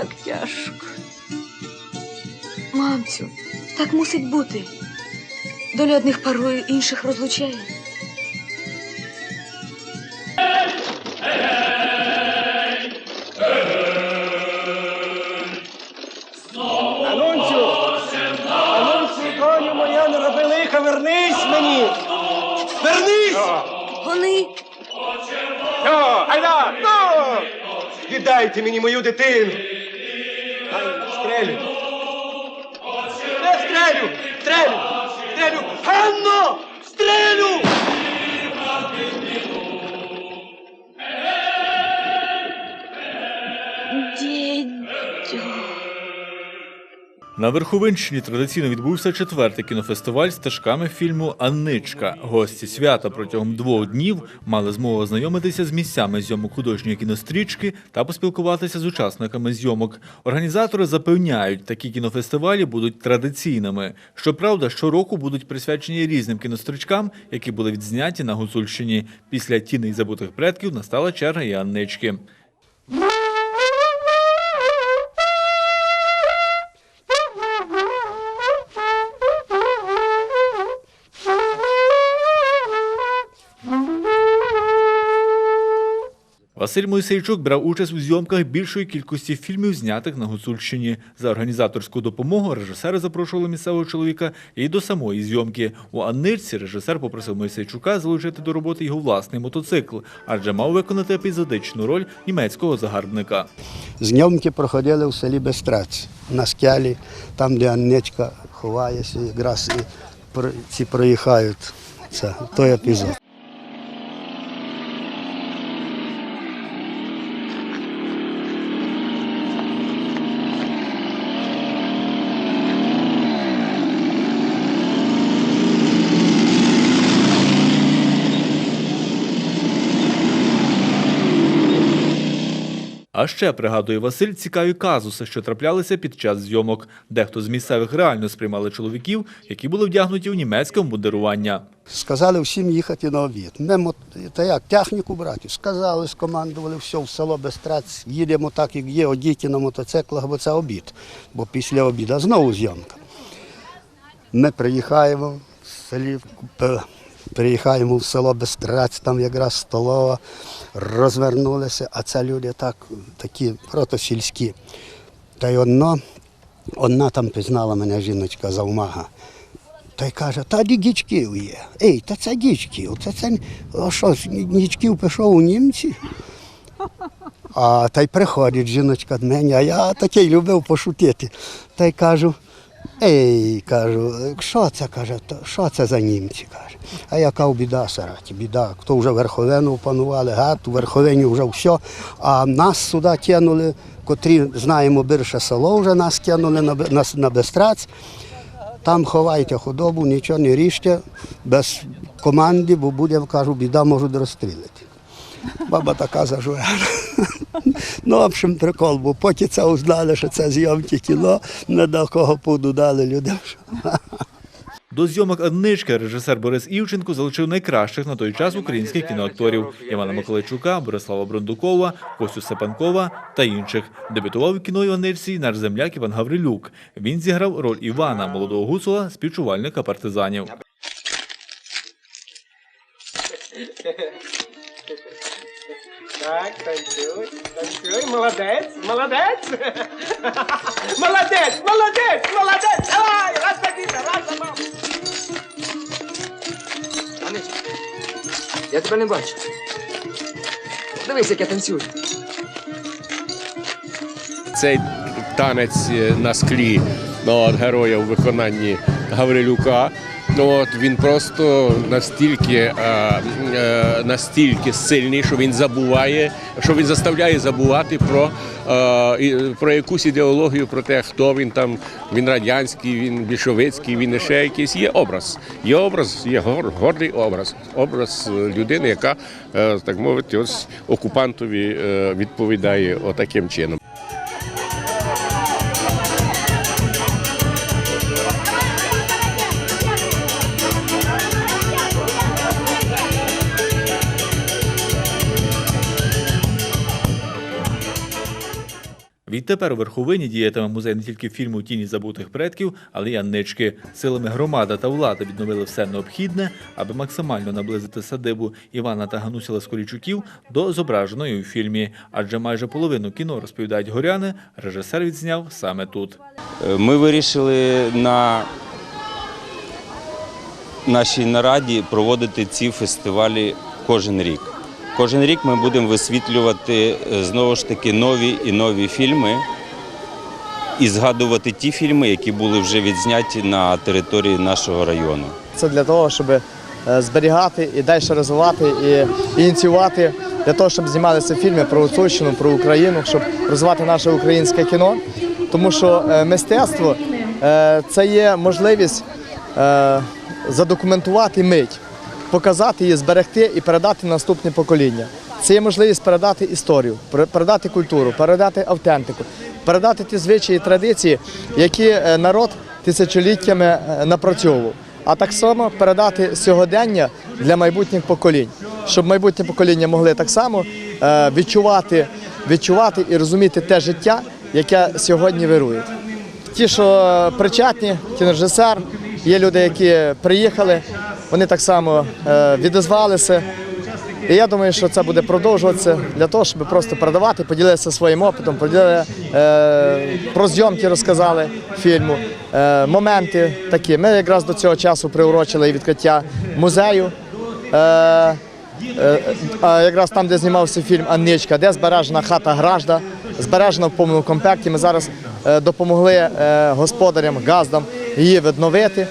як тяжко. Мамцю, так мусить бути. Доля одних парує, інших розлучає. Анунцю! Анунцю, доню моя, не роби лиха, вернись мені! Вернись! Вони О! Ну! Віддайте мені мою дитину! Estrelho. Estrelho. Estrelho. Estrélio! Estrélio! Hanno! Estrélio! На Верховинщині традиційно відбувся четвертий кінофестиваль стежками фільму Анничка. Гості свята протягом двох днів мали змогу ознайомитися з місцями зйомок художньої кінострічки та поспілкуватися з учасниками зйомок. Організатори запевняють, такі кінофестивалі будуть традиційними. Щоправда, щороку будуть присвячені різним кінострічкам, які були відзняті на Гуцульщині. Після тіней забутих предків настала черга і Аннички. Василь Мойсейчук брав участь у зйомках більшої кількості фільмів, знятих на Гуцульщині. За організаторську допомогу режисери запрошували місцевого чоловіка і до самої зйомки. У Анничці режисер попросив Мойсейчука залучити до роботи його власний мотоцикл, адже мав виконати епізодичну роль німецького загарбника. Знімки проходили в селі Бестрець, на скелі, там, де Анничка ховається, якраз і ці проїхають. Це той епізод. А ще пригадує Василь цікаві казуси, що траплялися під час зйомок. Дехто з місцевих реально сприймали чоловіків, які були вдягнуті у німецьке мундирування. Сказали всім їхати на обід. Ми, та як, техніку брати. Сказали, скомандували, все, в село Бестрець, їдемо так, як є, одіті на мотоциклах, бо це обід. Бо після обіду знову зйомка. Ми приїхаємо в селі, п- приїхаємо в село Бестрець, там якраз столова, розвернулися, а це люди так, такі протосільські. Та й одно, одна там пізнала мене жіночка завмага. Та й каже, та дічків є. Ей, та це дічків. Та це а що, ж, дічків пішов у німці. А та й приходить жіночка до мене, а я такий любив пошутити. Та й кажу, ей, кажу, що це каже, що це за німці? каже. А яка біда, Сараті, біда. Хто вже верховину опанували, гад, у верховині вже все. А нас сюди кинули, котрі знаємо більше село, вже нас кинули на, на, на Бестрац. Там ховайте худобу, нічого не ріжте без команди, бо буде, кажу, біда, можуть розстрілити. Баба така зажурена. Ну, в общем, прикол, бо поки це узнали, що це зйомки кіно, не до кого пуду дали людям. До зйомок Аннички режисер Борис Івченко залучив найкращих на той час українських кіноакторів Івана Миколайчука, Борислава Брондукова, Костю Степанкова та інших. Дебютував у кіно Іваничці наш земляк Іван Гаврилюк. Він зіграв роль Івана, молодого гуцула, співчувальника партизанів. Так, танцюй, танцюй, молодець, молодець! Молодець, молодець, молодець! Давай, раз садіться, раз за маму! Я тебе не бачу. Дивись, як я танцюю. Цей танець е, на склі ну, от, героя у виконанні Гаврилюка. Ну, от, він просто настільки, е, е, настільки сильний, що він забуває, що він заставляє забувати про, е, про якусь ідеологію, про те, хто він там, він радянський, він більшовицький, він ще якийсь. Є образ. Є образ, є гор- гордий образ. Образ людини, яка, так мовити, ось окупантові відповідає отаким чином. Відтепер у верховині діятиме музей не тільки фільму Тіні забутих предків, але й Аннички. Силами громада та влада відновили все необхідне, аби максимально наблизити садибу Івана та Ганусі Ласкорічуків до зображеної у фільмі. Адже майже половину кіно розповідають горяни. Режисер відзняв саме тут. Ми вирішили на нашій нараді проводити ці фестивалі кожен рік. Кожен рік ми будемо висвітлювати е, знову ж таки нові і нові фільми і згадувати ті фільми, які були вже відзняті на території нашого району. Це для того, щоб е, зберігати і далі розвивати і ініціювати для того, щоб знімалися фільми про Гуцульщину, про Україну, щоб розвивати наше українське кіно. Тому що е, мистецтво це є можливість задокументувати мить, показати її, зберегти і передати наступне покоління. Це є можливість передати історію, передати культуру, передати автентику, передати ті звичаї і традиції, які е, народ тисячоліттями е, напрацьовував. А так само передати сьогодення для майбутніх поколінь, щоб майбутнє покоління могли так само е, відчувати, відчувати і розуміти те життя, яке сьогодні вирує. Ті, що причетні, кінорежисер, є люди, які приїхали, вони так само е, відозвалися. І я думаю, що це буде продовжуватися для того, щоб просто передавати, поділитися своїм опитом, поділили е, про зйомки розказали фільму, е, моменти такі. Ми якраз до цього часу приурочили і відкриття музею. Е, е, а якраз там, де знімався фільм Анничка, де збережена хата Гражда, збережена в повному комплекті. Ми зараз е, допомогли е, господарям, газдам її відновити,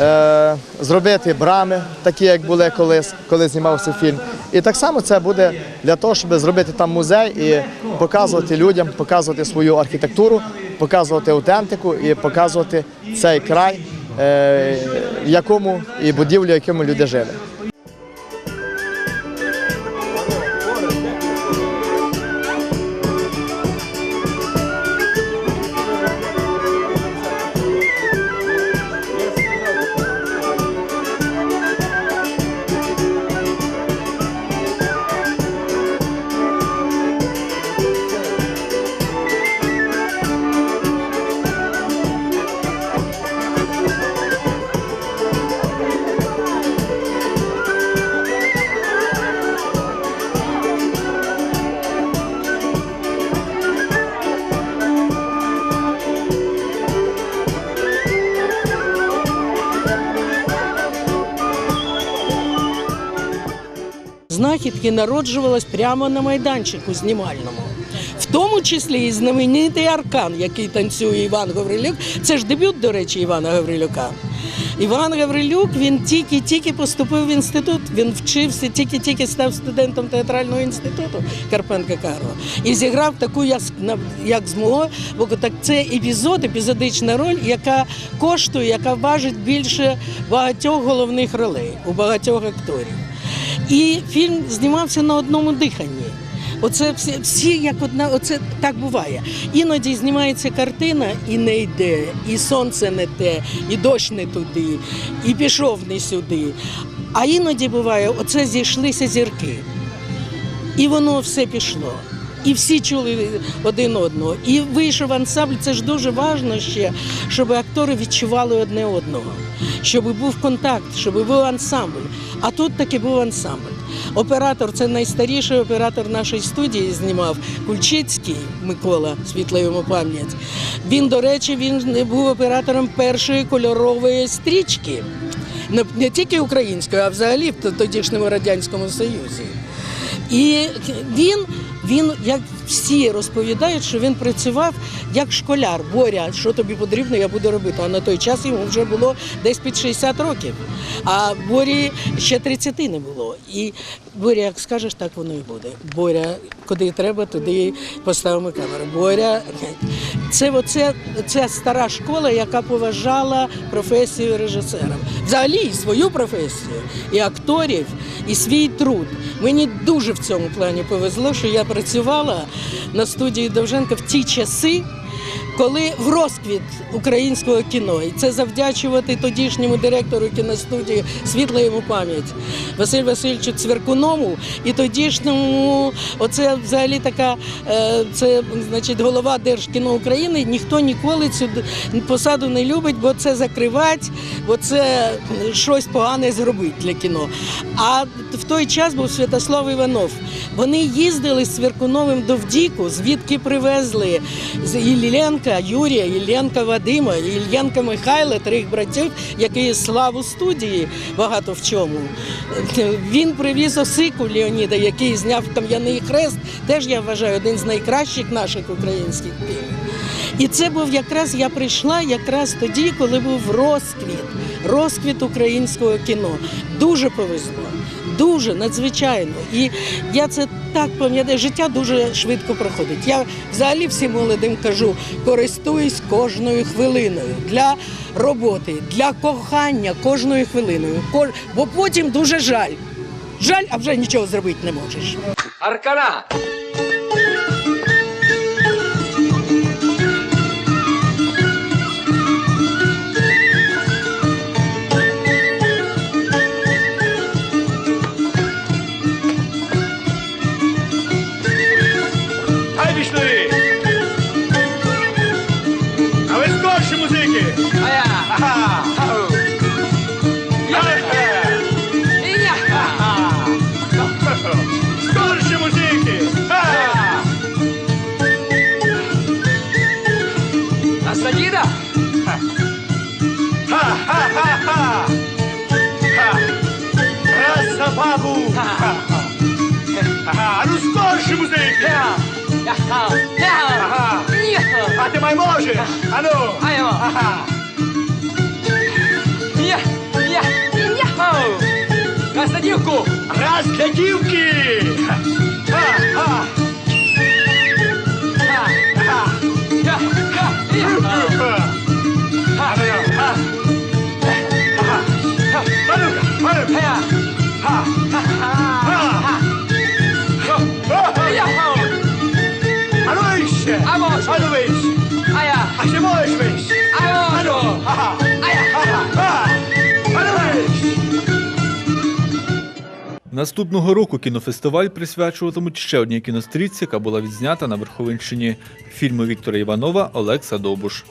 е, зробити брами, такі як були колись, коли знімався фільм. І так само це буде для того, щоб зробити там музей і показувати людям, показувати свою архітектуру, показувати аутентику і показувати цей край, е, якому і будівлю, якому люди жили. Знахідки народжувалась прямо на майданчику знімальному. В тому числі і знаменитий аркан, який танцює Іван Гаврилюк. Це ж дебют, до речі, Івана Гаврилюка. Іван Гаврилюк він тільки-тільки поступив в інститут. Він вчився, тільки-тільки став студентом театрального інституту Карпенка Карла. І зіграв таку, як змогло, бо так це епізод, епізодична роль, яка коштує, яка важить більше багатьох головних ролей у багатьох акторів. І фільм знімався на одному диханні. Оце всі, всі як одна, оце так буває. Іноді знімається картина і не йде, і сонце не те, і дощ не туди, і пішов не сюди. А іноді буває, оце зійшлися зірки. І воно все пішло. І всі чули один одного. І вийшов ансамбль. Це ж дуже важливо ще, щоб актори відчували одне одного, щоб був контакт, щоб був ансамбль. А тут таки був ансамбль. Оператор це найстаріший оператор нашої студії знімав Кульчицький Микола, світла йому пам'ять. Він, до речі, він був оператором першої кольорової стрічки. Не, тільки української, а взагалі в тодішньому Радянському Союзі. І він, він, як всі розповідають, що він працював як школяр. Боря, що тобі потрібно, я буду робити. А на той час йому вже було десь під 60 років. А Борі ще 30 не було. І Боря, як скажеш, так воно і буде. Боря, куди треба, туди поставимо камеру. Боря, це оце, це стара школа, яка поважала професію режисера. Взагалі свою професію, і акторів, і свій труд. Мені дуже в цьому плані повезло, що я працювала на студії Довженка в ті часи, коли в розквіт українського кіно, і це завдячувати тодішньому директору кіностудії світла йому пам'ять Василь Васильовичу Цверкуному і тодішньому, оце взагалі така, е, це значить голова Держкіно України. Ніхто ніколи цю посаду не любить, бо це закривать, бо це щось погане зробить для кіно. А в той час був Святослав Іванов. Вони їздили з Цверкуновим до Вдіку, звідки привезли з Іллєнка Юрія, Іллєнка Вадима, Іллєнка Михайла, трьох братів, які славу студії багато в чому. Він привіз Осику Леоніда, який зняв кам'яний хрест. Теж я вважаю один з найкращих наших українських фільмів. І це був якраз я прийшла якраз тоді, коли був розквіт, розквіт українського кіно. Дуже повезло, дуже надзвичайно. І я це так пам'ятаю. Життя дуже швидко проходить. Я взагалі всім молодим кажу: користуюсь кожною хвилиною для роботи, для кохання кожною хвилиною. Бо потім дуже жаль. Жаль, а вже нічого зробити не можеш. Аркана! А садіда? Ха-ха-ха-ха! Ха! Раз за бабу! Ха-ха! Ага! А ну скорше, музики! Я! Я! Я! Ага! Я! А Наступного року кінофестиваль присвячуватимуть ще одній кінострічці, яка була відзнята на Верховинщині фільму Віктора Іванова Олекса Довбуш.